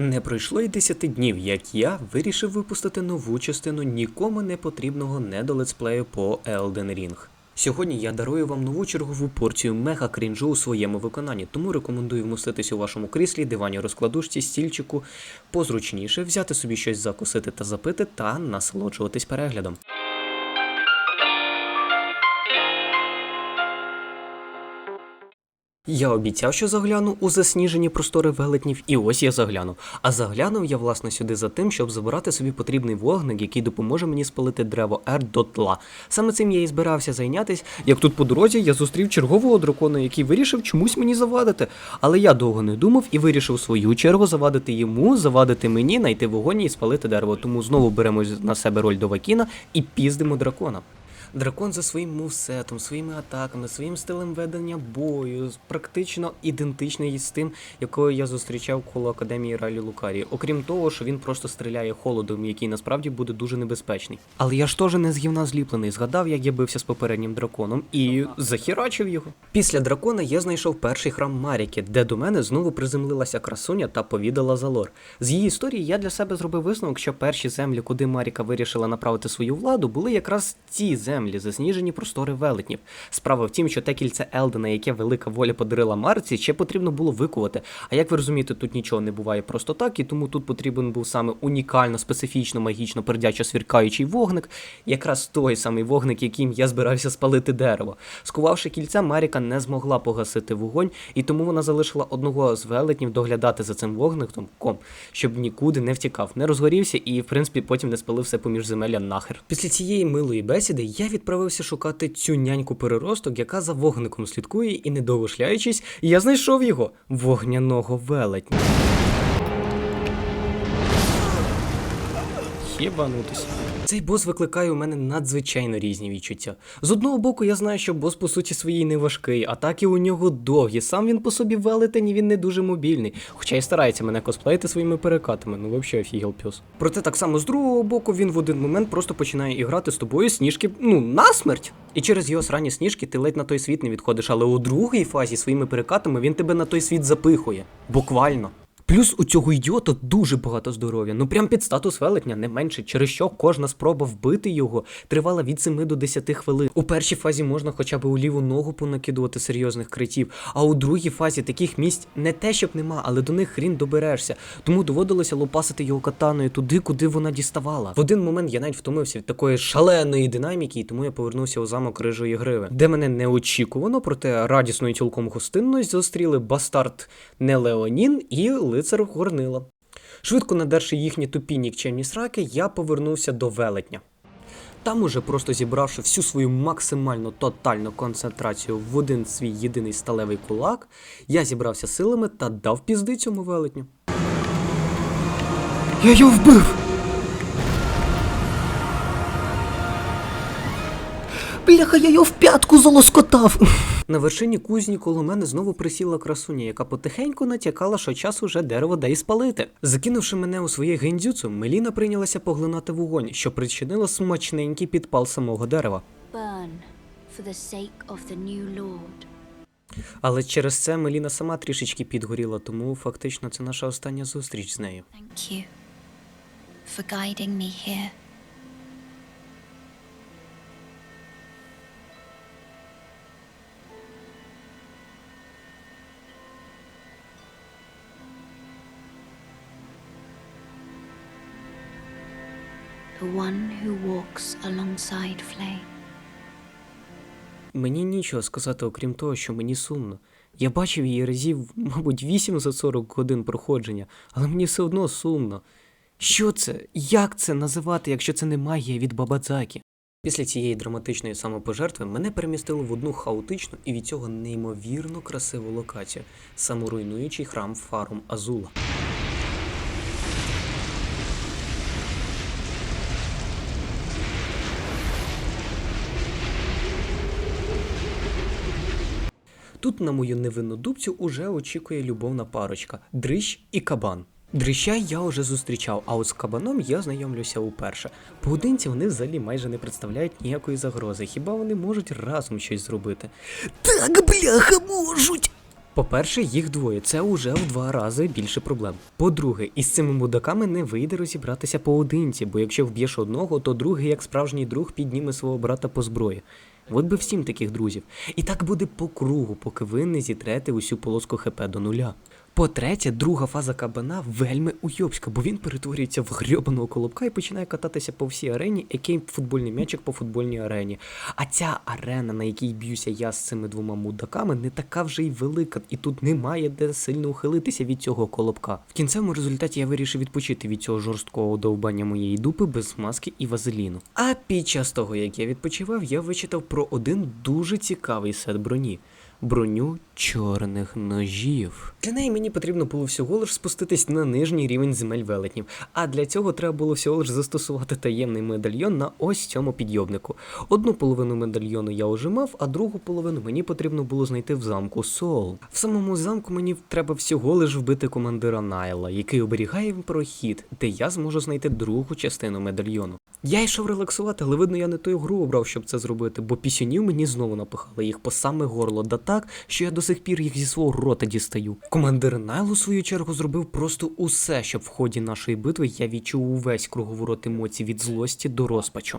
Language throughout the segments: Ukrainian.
Не пройшло й 10 днів, як я вирішив випустити нову частину нікому не потрібного недолетсплею по Elden Ring. Сьогодні я дарую вам нову чергову порцію мега крінжу у своєму виконанні, тому рекомендую вмоститись у вашому кріслі, дивані розкладушці, стільчику, позручніше взяти собі щось закусити та запити та насолоджуватись переглядом. Я обіцяв, що загляну у засніжені простори велетнів, і ось я заглянув. А заглянув я власне сюди за тим, щоб забирати собі потрібний вогник, який допоможе мені спалити дерево Р до тла. Саме цим я і збирався зайнятись, як тут по дорозі я зустрів чергового дракона, який вирішив чомусь мені завадити. Але я довго не думав і вирішив свою чергу завадити йому, завадити мені, знайти вогонь і спалити дерево. Тому знову беремо на себе роль Довакіна і піздимо дракона. Дракон за своїм мувсетом, своїми атаками, своїм стилем ведення бою, практично ідентичний з тим, якого я зустрічав коло академії Ралі Лукарії. Окрім того, що він просто стріляє холодом, який насправді буде дуже небезпечний. Але я ж теж не з гівна зліплений. Згадав, як я бився з попереднім драконом і захерачив його. Після дракона я знайшов перший храм Маріки, де до мене знову приземлилася красуня та повідала за лор. З її історії я для себе зробив висновок, що перші землі, куди Маріка вирішила направити свою владу, були якраз ці землі, засніжені простори велетнів. Справа в тім, що те кільце Елдена, яке велика воля подарила Марці, ще потрібно було викувати. А як ви розумієте, тут нічого не буває просто так, і тому тут потрібен був саме унікально, специфічно, магічно пердячо свіркаючий вогник, якраз той самий вогник, яким я збирався спалити дерево. Скувавши кільця, Маріка не змогла погасити вогонь, і тому вона залишила одного з велетнів доглядати за цим вогником, ком, щоб нікуди не втікав, не розгорівся і, в принципі, потім не спалив все поміж земелля нахер. Після цієї милої бесіди я відправився шукати цю няньку переросток, яка за вогником слідкує, і не шляючись, я знайшов його вогняного велетня. Єбанутись. Цей бос викликає у мене надзвичайно різні відчуття. З одного боку, я знаю, що бос по суті своїй не важкий, атаки у нього довгі, сам він по собі велетень він не дуже мобільний, хоча й старається мене косплеїти своїми перекатами, ну взагалі офігел піс. Проте так само з другого боку він в один момент просто починає іграти з тобою сніжки, ну, насмерть. І через його срані сніжки ти ледь на той світ не відходиш, але у другій фазі своїми перекатами він тебе на той світ запихує. Буквально. Плюс у цього ідіота дуже багато здоров'я, ну прям під статус велетня, не менше, через що кожна спроба вбити його тривала від 7 до 10 хвилин. У першій фазі можна хоча б у ліву ногу понакидувати серйозних критів, а у другій фазі таких місць не те, щоб нема, але до них хрін доберешся. Тому доводилося лопасити його катаною туди, куди вона діставала. В один момент я навіть втомився від такої шаленої динаміки, і тому я повернувся у замок рижої гриви, де мене неочікувано, проте радісно і цілком гостинно зустріли бастард Нелеонін і лицар Горнила. Швидко надерши їхні тупі нікчемні сраки, я повернувся до велетня. Там уже просто зібравши всю свою максимально тотальну концентрацію в один свій єдиний сталевий кулак, я зібрався силами та дав пізди цьому велетню. Я його вбив! Бляха, я його в п'ятку залоскотав. На вершині кузні коло мене знову присіла красуня, яка потихеньку натякала, що час уже дерево дай спалити. Закинувши мене у своє гендзюцу, Меліна прийнялася поглинати вогонь, що причинило смачненький підпал самого дерева. burn for the sake of the new Lord. Але через це Меліна сама трішечки підгоріла, тому фактично це наша остання зустріч з нею. Thank you for guiding me here. One who walks alongside Flame. Мені нічого сказати, окрім того, що мені сумно. Я бачив її разів, мабуть, 8 за 40 годин проходження, але мені все одно сумно. Що це? Як це називати, якщо це не магія від Бабадзакі? Після цієї драматичної самопожертви мене перемістили в одну хаотичну і від цього неймовірно красиву локацію саморуйнуючий храм Фарум Азула. Тут на мою невинну дубцю уже очікує любовна парочка Дрищ і кабан. Дрища я вже зустрічав, а от з кабаном я знайомлюся уперше. Поодинці вони взагалі майже не представляють ніякої загрози, хіба вони можуть разом щось зробити? Так, бляха, можуть! По-перше, їх двоє це уже в два рази більше проблем. По-друге, із цими мудаками не вийде розібратися поодинці, бо якщо вб'єш одного, то другий, як справжній друг, підніме свого брата по зброї. От би всім таких друзів. І так буде по кругу, поки ви не зітрете усю полоску ХП до нуля. По-третє, друга фаза кабана вельми уйобська, бо він перетворюється в грьобаного колобка і починає кататися по всій арені, який футбольний м'ячик по футбольній арені. А ця арена, на якій б'юся я з цими двома мудаками, не така вже й велика, і тут немає де сильно ухилитися від цього колобка. В кінцевому результаті я вирішив відпочити від цього жорсткого довбання моєї дупи без маски і вазеліну. А під час того, як я відпочивав, я вичитав про один дуже цікавий сет броні броню чорних ножів. Для неї мені потрібно було всього лиш спуститись на нижній рівень земель велетнів, а для цього треба було всього лиш застосувати таємний медальйон на ось цьому підйобнику. Одну половину медальйону я уже мав, а другу половину мені потрібно було знайти в замку Сол. В самому замку мені треба всього лиш вбити командира Найла, який оберігає прохід, де я зможу знайти другу частину медальйону. Я йшов релаксувати, але видно, я не ту гру обрав, щоб це зробити, бо пісюнів мені знову напихали їх по саме горло, да так, що я до сих пір їх зі свого рота дістаю. Командир Найл у свою чергу зробив просто усе, щоб в ході нашої битви я відчув увесь круговорот емоцій від злості до розпачу.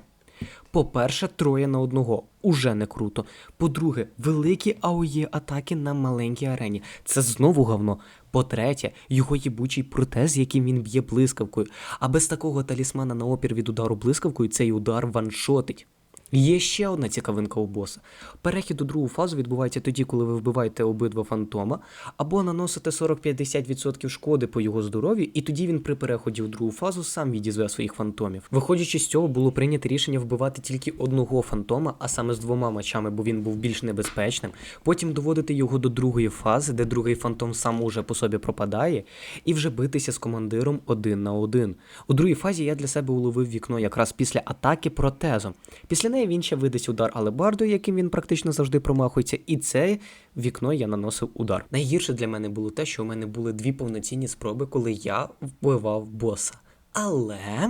По-перше, троє на одного уже не круто. По-друге, великі АОЄ атаки на маленькій арені. Це знову говно. По-третє, його їбучий протез, яким він б'є блискавкою. А без такого талісмана на опір від удару блискавкою цей удар ваншотить. Є ще одна цікавинка у боса. Перехід у другу фазу відбувається тоді, коли ви вбиваєте обидва фантома, або наносите 40-50% шкоди по його здоров'ю, і тоді він при переході у другу фазу сам відізве своїх фантомів. Виходячи з цього, було прийнято рішення вбивати тільки одного фантома, а саме з двома мечами, бо він був більш небезпечним. Потім доводити його до другої фази, де другий фантом сам уже по собі пропадає, і вже битися з командиром один на один. У другій фазі я для себе уловив вікно якраз після атаки протезом. Після неї він ще видасть удар алебардою, яким він практично завжди промахується, і це вікно я наносив удар. Найгірше для мене було те, що у мене були дві повноцінні спроби, коли я вбивав боса. Але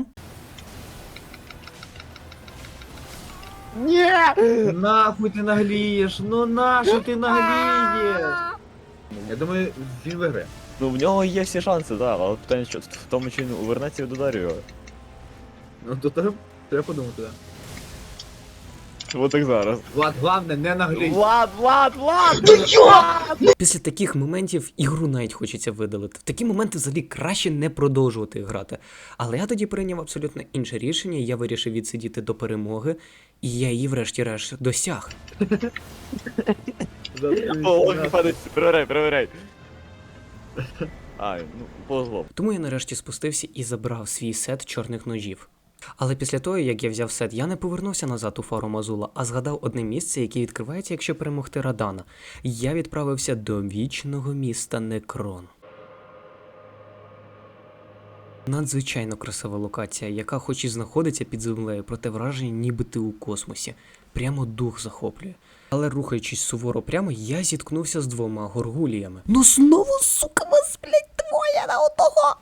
Ні! Нахуй ти наглієш? Ну нащо ти наглієш? Я думаю, він виграє. Ну в нього є всі шанси, так, але питання що в тому, чи він увернеться від ударів його. Ну то треба, треба подумати, так. От так зараз. Влад, головне, не наглій. Влад, Влад, Влад! після таких моментів ігру навіть хочеться видалити. В такі моменти взагалі краще не продовжувати грати. Але я тоді прийняв абсолютно інше рішення. Я вирішив відсидіти до перемоги, і я її врешті-решт досяг. О, не падай, перевіряй, перевіряй. Ай, ну, повезло. Тому я нарешті спустився і забрав свій сет чорних ножів. Але після того, як я взяв сет, я не повернувся назад у фару Мазула, а згадав одне місце, яке відкривається, якщо перемогти Радана. Я відправився до вічного міста Некрон. Надзвичайно красива локація, яка хоч і знаходиться під землею, проте враження ніби ти у космосі. Прямо дух захоплює. Але рухаючись суворо прямо, я зіткнувся з двома горгуліями. Ну знову, сука, вас, блядь, двоє на одного!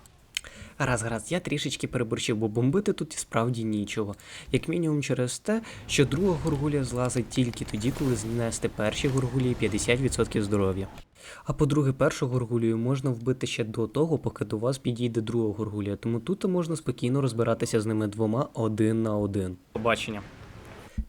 Раз, раз, я трішечки переборщив, бо бомбити тут справді нічого. Як мінімум через те, що друга горгулія злазить тільки тоді, коли знести перші горгулії 50% здоров'я. А по-друге, першу горгулію можна вбити ще до того, поки до вас підійде друга горгулія, тому тут можна спокійно розбиратися з ними двома один на один. Побачення.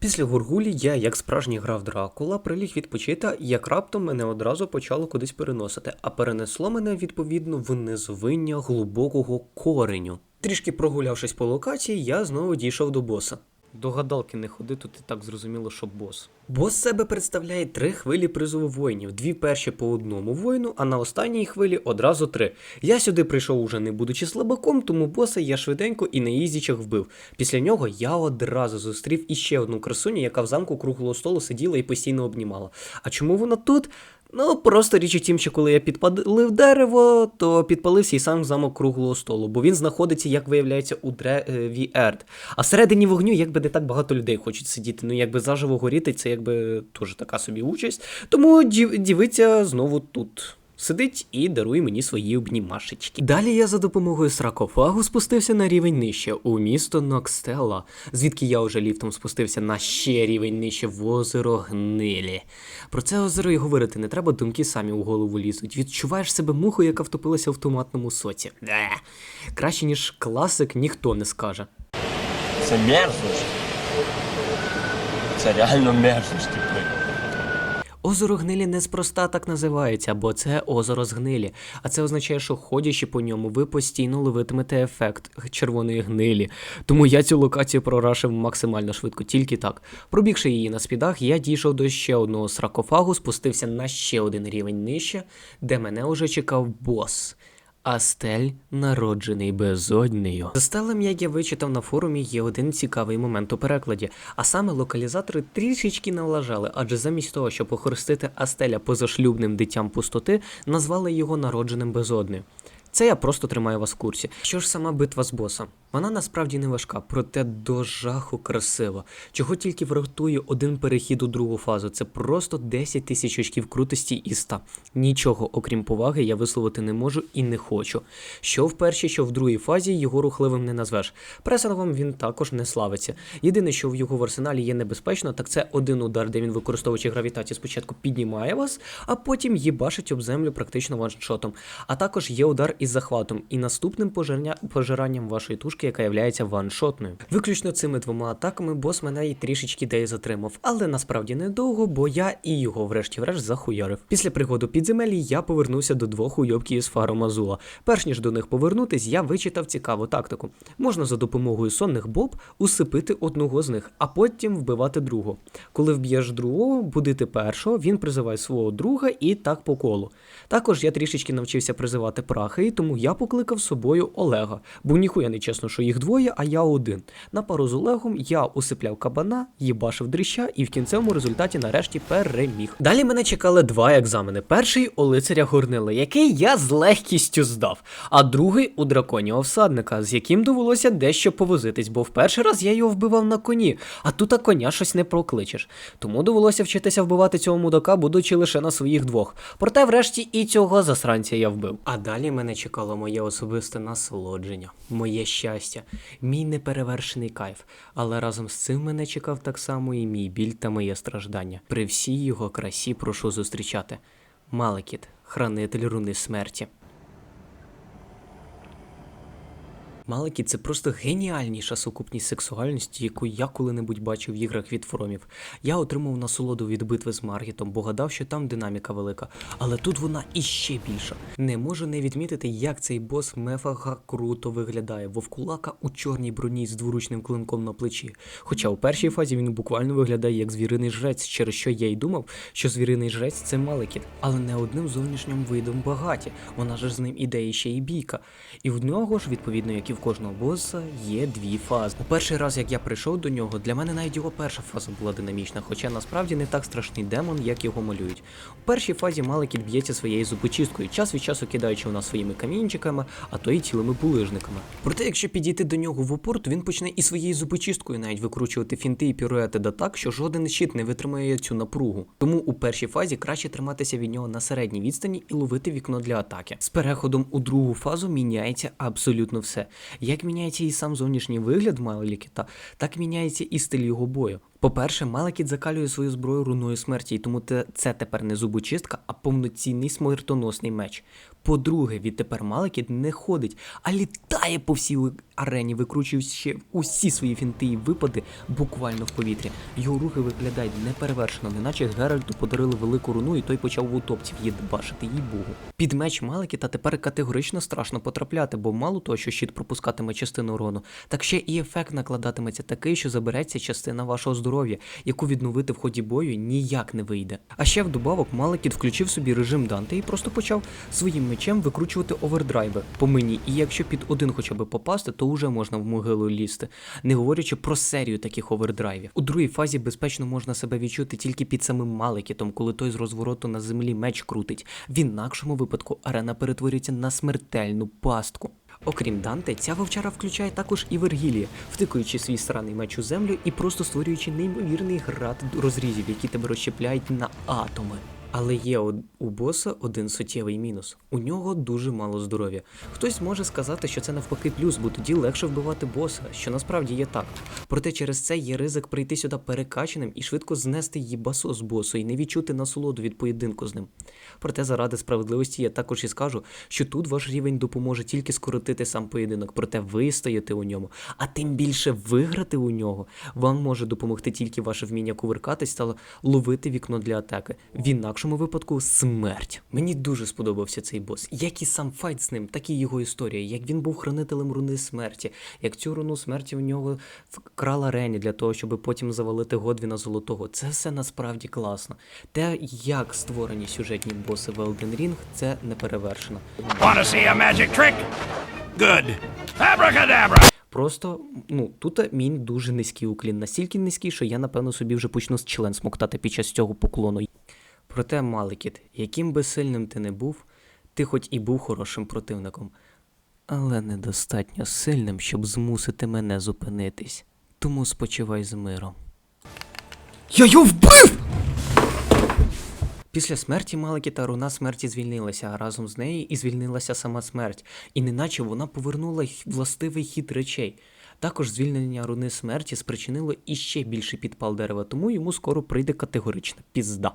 Після Гургулі я, як справжній грав Дракула, приліг відпочити, як раптом мене одразу почало кудись переносити, а перенесло мене відповідно в незвиння глибокого кореню. Трішки прогулявшись по локації, я знову дійшов до боса. До гадалки не ходи, тут і так зрозуміло, що бос. Бос себе представляє три хвилі призову воїнів, дві перші по одному воїну, а на останній хвилі одразу три. Я сюди прийшов уже не будучи слабаком, тому боса я швиденько і на їздічах вбив. Після нього я одразу зустрів іще одну красуню, яка в замку круглого столу сиділа і постійно обнімала. А чому вона тут? Ну, просто річ у тім, що коли я підпалив дерево, то підпалився і сам замок круглого столу, бо він знаходиться, як виявляється, у древі Ерд. А всередині вогню, якби не так багато людей хочуть сидіти. Ну, якби заживо горіти, це якби теж така собі участь. Тому дівиця знову тут Сидить і дарує мені свої обнімашечки. Далі я за допомогою саркофагу спустився на рівень нижче у місто Нокстелла, звідки я уже ліфтом спустився на ще рівень нижче в озеро Гнилі. Про це озеро і говорити не треба, думки самі у голову лізуть. Відчуваєш себе мухою, яка втопилася в томатному соці. Краще ніж класик ніхто не скаже. Це мерзость. Це реально мерзость. Озеро гнилі неспроста так називається, бо це озеро з гнилі. А це означає, що ходячи по ньому, ви постійно ловитимете ефект червоної гнилі. Тому я цю локацію прорашив максимально швидко, тільки так. Пробігши її на спідах, я дійшов до ще одного саркофагу, спустився на ще один рівень нижче, де мене уже чекав бос. Астель, народжений безоднею. За стелем, як я вичитав на форумі, є один цікавий момент у перекладі, а саме локалізатори трішечки налажали, адже замість того, щоб охрестити Астеля позашлюбним дитям пустоти, назвали його народженим безоднею. Це я просто тримаю вас в курсі. Що ж сама битва з босом? Вона насправді не важка, проте до жаху красиво. Чого тільки врятує один перехід у другу фазу. Це просто 10 тисяч очків крутості і 100. Нічого, окрім поваги, я висловити не можу і не хочу. Що в першій, що в другій фазі його рухливим не назвеш. Пресингом він також не славиться. Єдине, що в його в арсеналі є небезпечно, так це один удар, де він, використовуючи гравітацію, спочатку піднімає вас, а потім їбашить об землю практично ваншотом. А також є удар із захватом і наступним пожирня... пожиранням вашої тушки, яка є ваншотною. Виключно цими двома атаками бос мене і трішечки деї затримав, але насправді недовго, бо я і його врешті-врешт захуярив. Після пригоду підземелі я повернувся до двох уйобків із фаром Азула. Перш ніж до них повернутись, я вичитав цікаву тактику. Можна за допомогою сонних боб усипити одного з них, а потім вбивати другого. Коли вб'єш другого, будити першого, він призиває свого друга і так по колу. Також я трішечки навчився призивати прахи, тому я покликав з собою Олега, бо ніхуя не чесно, що їх двоє, а я один. На пару з Олегом я усипляв кабана, їбашив дрища і в кінцевому результаті нарешті переміг. Далі мене чекали два екзамени. Перший у лицаря Горнила, який я з легкістю здав, а другий у драконього всадника, з яким довелося дещо повозитись, бо в перший раз я його вбивав на коні, а тут а коня щось не прокличеш. Тому довелося вчитися вбивати цього мудака, будучи лише на своїх двох. Проте, врешті, і цього засранця я вбив. А далі мене чекало моє особисте насолодження, моє щастя, мій неперевершений кайф. Але разом з цим мене чекав так само і мій біль та моє страждання. При всій його красі прошу зустрічати. Малекіт, хранитель руни смерті. Малекі це просто геніальніша сукупність сексуальності, яку я коли-небудь бачив в іграх від фромів. Я отримав насолоду від битви з Маргітом, бо гадав, що там динаміка велика. Але тут вона іще більша. Не можу не відмітити, як цей бос мефага круто виглядає. Вовкулака у чорній броні з дворучним клинком на плечі. Хоча у першій фазі він буквально виглядає як звіриний жрець, через що я й думав, що звіриний жрець це Малекіт, але не одним зовнішнім видом багаті. Вона ж з ним іде ще і бійка. І в нього ж, відповідно, як і в кожного боса, є дві фази. У перший раз, як я прийшов до нього, для мене навіть його перша фаза була динамічна, хоча насправді не так страшний демон, як його малюють. У першій фазі Малекіт б'ється своєю зубочисткою, час від часу кидаючи нас своїми камінчиками, а то й цілими булижниками. Проте, якщо підійти до нього в упор, то він почне і своєю зубочисткою навіть викручувати фінти і піруети да так, що жоден щит не витримає цю напругу. Тому у першій фазі краще триматися від нього на середній відстані і ловити вікно для атаки. З переходом у другу фазу міняється абсолютно все. Як міняється і сам зовнішній вигляд Малекіта, так міняється і стиль його бою. По-перше, Малекіт закалює свою зброю руною смерті, і тому це тепер не зубочистка, а повноцінний смертоносний меч. По-друге, відтепер Малекіт не ходить, а літає по всій арені, викручуючи усі свої фінти і випади буквально в повітрі. Його рухи виглядають неперевершено, неначе Геральту подарили велику руну, і той почав в утопців їдбашити їй богу. Під меч Малекіта тепер категорично страшно потрапляти, бо мало того, що щит пропускатиме частину урону, так ще і ефект накладатиметься такий, що забереться частина вашого здоров'я, яку відновити в ході бою ніяк не вийде. А ще вдобавок Малекіт включив собі режим Данте і просто почав своїм мечем викручувати овердрайви по мені. І якщо під один хоча б попасти, то вже можна в могилу лізти, не говорячи про серію таких овердрайвів. У другій фазі безпечно можна себе відчути тільки під самим Малекітом, коли той з розвороту на землі меч крутить. В інакшому випадку арена перетворюється на смертельну пастку. Окрім Данте, ця вовчара включає також і Вергілія, втикуючи свій сраний меч у землю і просто створюючи неймовірний град розрізів, які тебе розщепляють на атоми. Але є у боса один суттєвий мінус. У нього дуже мало здоров'я. Хтось може сказати, що це навпаки плюс, бо тоді легше вбивати боса, що насправді є так. Проте через це є ризик прийти сюди перекачаним і швидко знести їбасо з босу і не відчути насолоду від поєдинку з ним. Проте заради справедливості я також і скажу, що тут ваш рівень допоможе тільки скоротити сам поєдинок, проте вистояти у ньому, а тим більше виграти у нього, вам може допомогти тільки ваше вміння кувиркатись та ловити вікно для атаки. В інакшому випадку смерть. Мені дуже сподобався цей бос. Як і сам файт з ним, так і його історія. Як він був хранителем руни смерті, як цю руну смерті в нього вкрала Рені для того, щоб потім завалити Годвіна Золотого. Це все насправді класно. Те, як створені сюжетні боси в Elden Ring, це не перевершено. Good. Abracadabra! Просто, ну, тут мій дуже низький уклін, настільки низький, що я, напевно, собі вже почну з член смоктати під час цього поклону. Проте, Маликіт, яким би сильним ти не був, ти хоч і був хорошим противником, але недостатньо сильним, щоб змусити мене зупинитись. Тому спочивай з миром. Я його вбив! Після смерті Маликіта руна смерті звільнилася, а разом з нею і звільнилася сама смерть, і неначе вона повернула властивий хід речей. Також звільнення руни смерті спричинило іще більший підпал дерева, тому йому скоро прийде категорична пізда.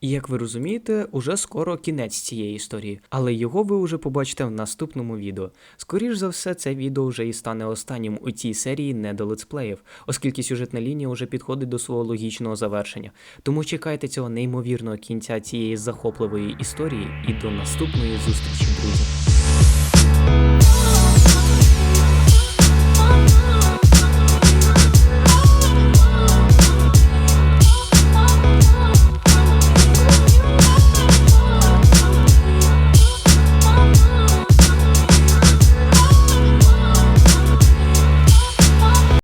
І як ви розумієте, уже скоро кінець цієї історії, але його ви вже побачите в наступному відео. Скоріш за все, це відео вже і стане останнім у цій серії не до летсплеїв, оскільки сюжетна лінія вже підходить до свого логічного завершення. Тому чекайте цього неймовірного кінця цієї захопливої історії і до наступної зустрічі, друзі.